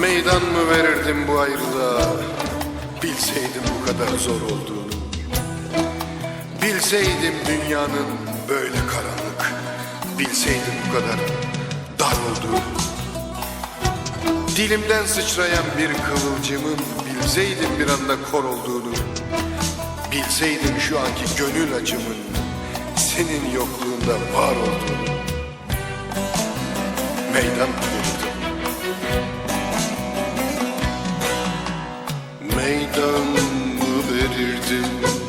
Meydan mı verirdim bu ayrılığa? Bilseydim bu kadar zor olduğunu. Bilseydim dünyanın böyle karanlık. Bilseydim bu kadar dar olduğunu. Dilimden sıçrayan bir kıvılcımın Bilseydim bir anda kor olduğunu Bilseydim şu anki gönül acımın Senin yokluğunda var olduğunu Meydan verirdim Meydan mı verirdim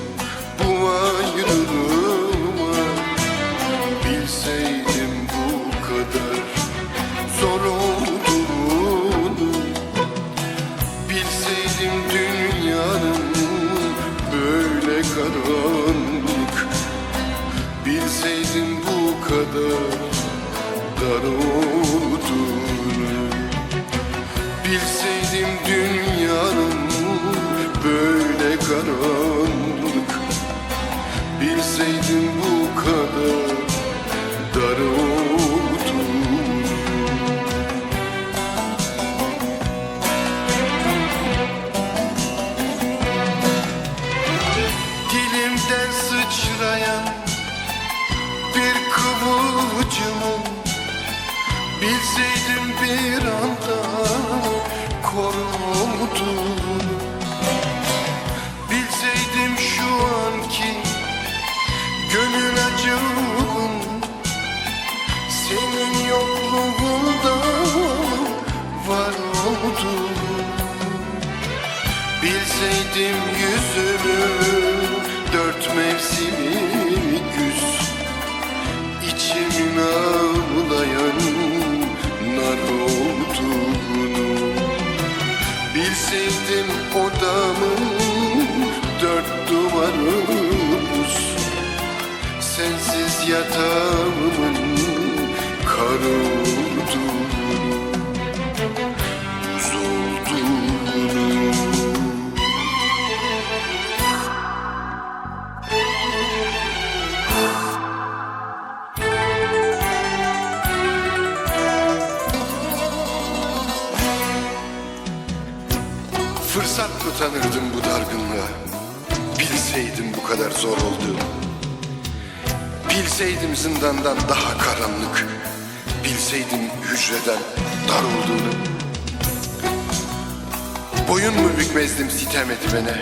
karanlık. Bilseydim bu kadar dar olduğunu Dilimden sıçrayan bir kıvılcımın Bilseydim bir anda korumduğunu Bilseydim yüzünü dört mevsimi güz İçimin ağlayan nar olduğunu Bilseydim odamın dört duvarı buz. Sensiz yatağımın kar Tanırdım bu dargınlığa. Bilseydim bu kadar zor olduğunu Bilseydim zindandan daha karanlık. Bilseydim hücreden dar olduğunu Boyun mu bükmezdim sitem edibene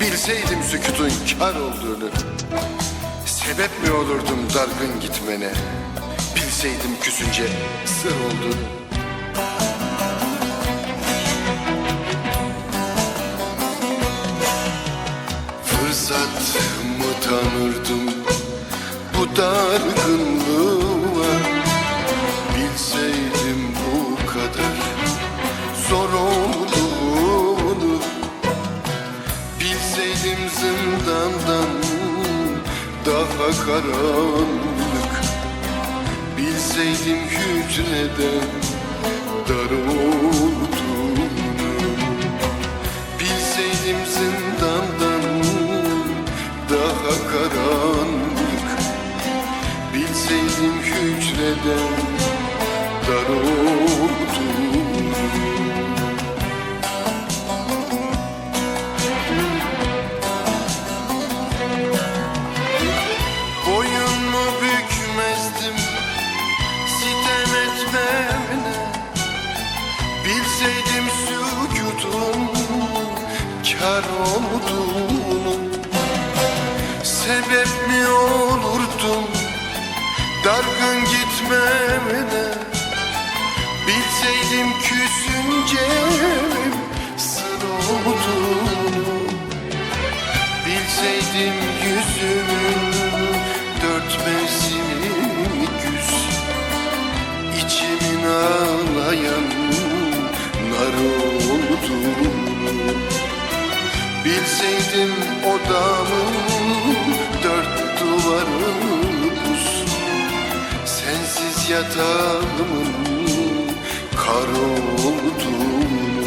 Bilseydim sükutun kar olduğunu. Sebep mi olurdum dargın gitmene? Bilseydim küsünce sır olduğunu Fırsat mı tanırdım bu dargınlığa Bilseydim bu kadar zor olduğunu. Bilseydim zindandan daha karanlık. Bilseydim hücreden dar olduğunu kar olduğunu Sebep mi olurdum? Dargın gitmemine Bilseydim küsünce sır olduğunu Bilseydim yüzümün Bilseydim odamın dört duvarı Sensiz yatağımın kar olduğunu